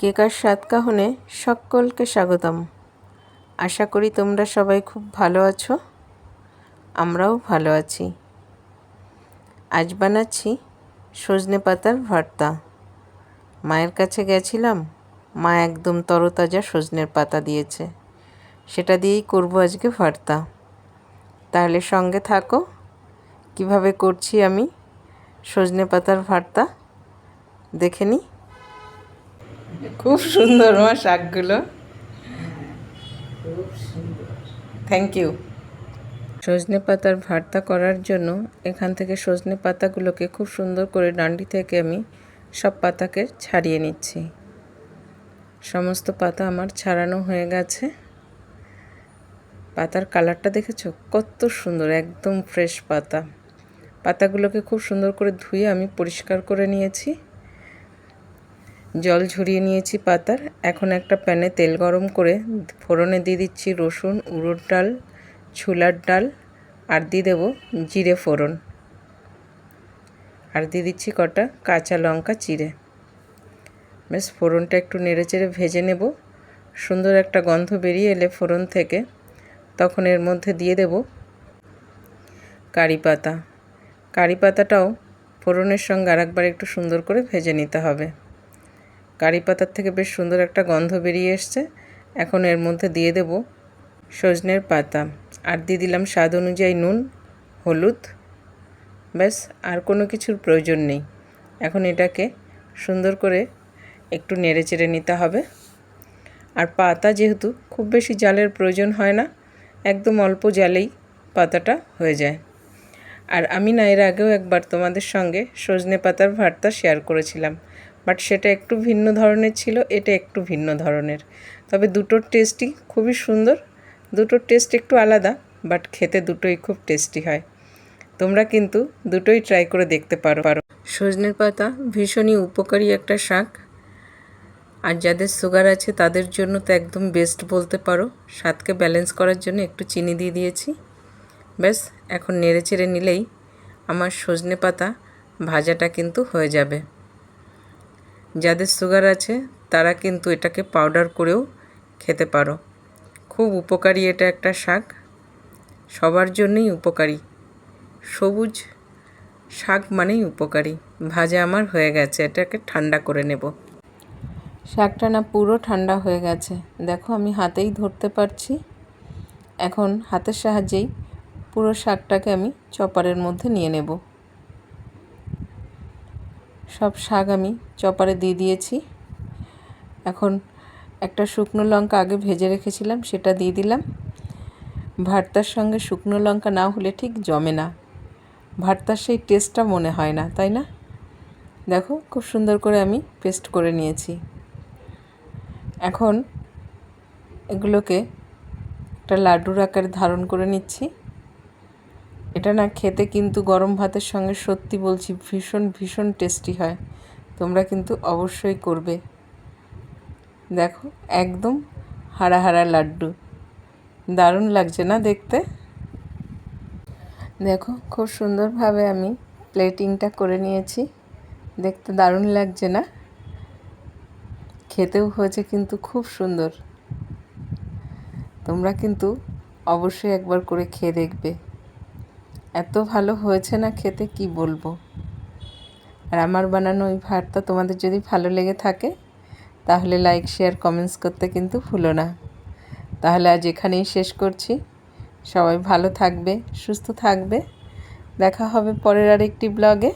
কেকার স্বাদ কাহনে সকলকে স্বাগতম। আশা করি তোমরা সবাই খুব ভালো আছো, আমরাও ভালো আছি। আজ বানাচ্ছি সজনে পাতার ভর্তা। মায়ের কাছে গেছিলাম, মা একদম তরতাজা সজনের পাতা দিয়েছে। সেটা দিয়েই করব আজকে ভর্তা। তাহলে সঙ্গে থাকো, কীভাবে করছি আমি সজনে পাতার ভর্তা, দেখে নিই। খুব সুন্দর মা শাকগুলো। থ্যাংক ইউ সজনে পাতার ভর্তা করার জন্য এখান থেকে সজনে পাতাগুলোকে খুব সুন্দর করে ডান্ডি থেকে আমি সব পাতাকে ছাড়িয়ে নিচ্ছি। সমস্ত পাতা আমার ছাড়ানো হয়ে গেছে। পাতার কালারটা দেখেছ? কত সুন্দর, একদম ফ্রেশ পাতা। পাতাগুলোকে খুব সুন্দর করে ধুয়ে আমি পরিষ্কার করে নিয়েছি। জল ঝরিয়ে নিয়েছি পাতার। এখন একটা প্যানে তেল গরম করে ফোড়নে দিয়ে দিচ্ছি রসুন উড়োর ডাল, ছোলার ডাল, আর দিয়ে দেবো জিরে ফোড়ন। আর দিয়ে দিচ্ছি কটা কাঁচা লঙ্কা চিড়ে। বেশ ফোড়নটা একটু নেড়ে চেড়ে ভেজে নেব। সুন্দর একটা গন্ধ বেরিয়ে এলে ফোড়ন থেকে। তখন এর মধ্যে দিয়ে দেব কারি পাতা। কারি পাতাটাও ফোড়নের সঙ্গে আরেকবার একটু সুন্দর করে ভেজে নিতে হবে। কারি পাতার থেকে বেশ সুন্দর একটা গন্ধ বেরিয়ে এসছে। এখন এর মধ্যে দিয়ে দেব সজনের পাতা। আর দিয়ে দিলাম স্বাদ অনুযায়ী নুন, হলুদ, ব্যাস, আর কোনো কিছুর প্রয়োজন নেই। এখন এটাকে সুন্দর করে একটু নেড়ে চেড়ে নিতে হবে। আর পাতা যেহেতু খুব বেশি জালের প্রয়োজন হয় না, একদম অল্প জালেই পাতাটা হয়ে যায়। আর আমি না এর আগেও একবার তোমাদের সঙ্গে সজনে পাতার ভর্তা শেয়ার করেছিলাম। বাট সেটা একটু ভিন্ন ধরনের ছিল, এটা একটু ভিন্ন ধরনের। তবে দুটোর টেস্টই খুবই সুন্দর, দুটোর টেস্ট একটু আলাদা, বাট খেতে দুটোই খুব টেস্টি হয়। তোমরা কিন্তু দুটোই ট্রাই করে দেখতে পারো। পারো সজনের পাতা ভীষণই উপকারী একটা শাক। আর যাদের সুগার আছে তাদের জন্য তো একদম বেস্ট বলতে পারো। স্বাদকে ব্যালেন্স করার জন্য একটু চিনি দিয়ে দিয়েছি। ব্যাস, এখন নেড়ে চেড়ে নিলেই আমার সজনে পাতা ভাজাটা কিন্তু হয়ে যাবে। যাদের সুগার আছে, তারা কিন্তু এটাকে পাউডার করেও খেতে পারো। খুব উপকারী এটা একটা শাক। সবার জন্যই উপকারী। সবুজ শাক মানেই উপকারী। ভাজা আমার হয়ে গেছে, এটাকে ঠান্ডা করে নেব। শাকটা না পুরো ঠান্ডা হয়ে গেছে। দেখো আমি হাতেই ধরতে পারছি। এখন হাতের সাহায্যেই পুরো শাকটাকে আমি চপারের মধ্যে নিয়ে নেব। সব শাক আমি চপারে দিয়ে দিয়েছি। এখন একটা শুকনো লঙ্কা আগে ভেজে রেখেছিলাম, সেটা দিয়ে দিলাম। ভর্তার সঙ্গে শুকনো লঙ্কা না হলে ঠিক জমে না। ভর্তার সেই টেস্টটা মনে হয় না, তাই না? দেখো, খুব সুন্দর করে আমি পেস্ট করে নিয়েছি। এখন এগুলোকে একটা লাড্ডুর আকারে ধারণ করে নিচ্ছি। এটা না খেতে কিন্তু গরম ভাতের সঙ্গে সত্যি বলছি ভীষণ ভীষণ টেস্টি হয়। তোমরা কিন্তু অবশ্যই করবে। দেখো, একদম হারা হারা লাড্ডু। দারুণ লাগছে না দেখতে? দেখো, খুব সুন্দরভাবে আমি প্লেটিংটা করে নিয়েছি। দেখতে দারুণ লাগছে না? খেতেও হয়েছে কিন্তু খুব সুন্দর। তোমরা কিন্তু অবশ্যই একবার করে খেয়ে দেখবে। এত ভালো হয়েছে না খেতে, কি বলব? আর আমার বানানো ওই ভাতটা তোমাদের যদি ভালো লেগে থাকে, তাহলে লাইক শেয়ার কমেন্টস করতে কিন্তু ভুলো না। তাহলে আজ এখানেই শেষ করছি। সবাই ভালো থাকবে, সুস্থ থাকবে। দেখা হবে পরের আর একটি ব্লগে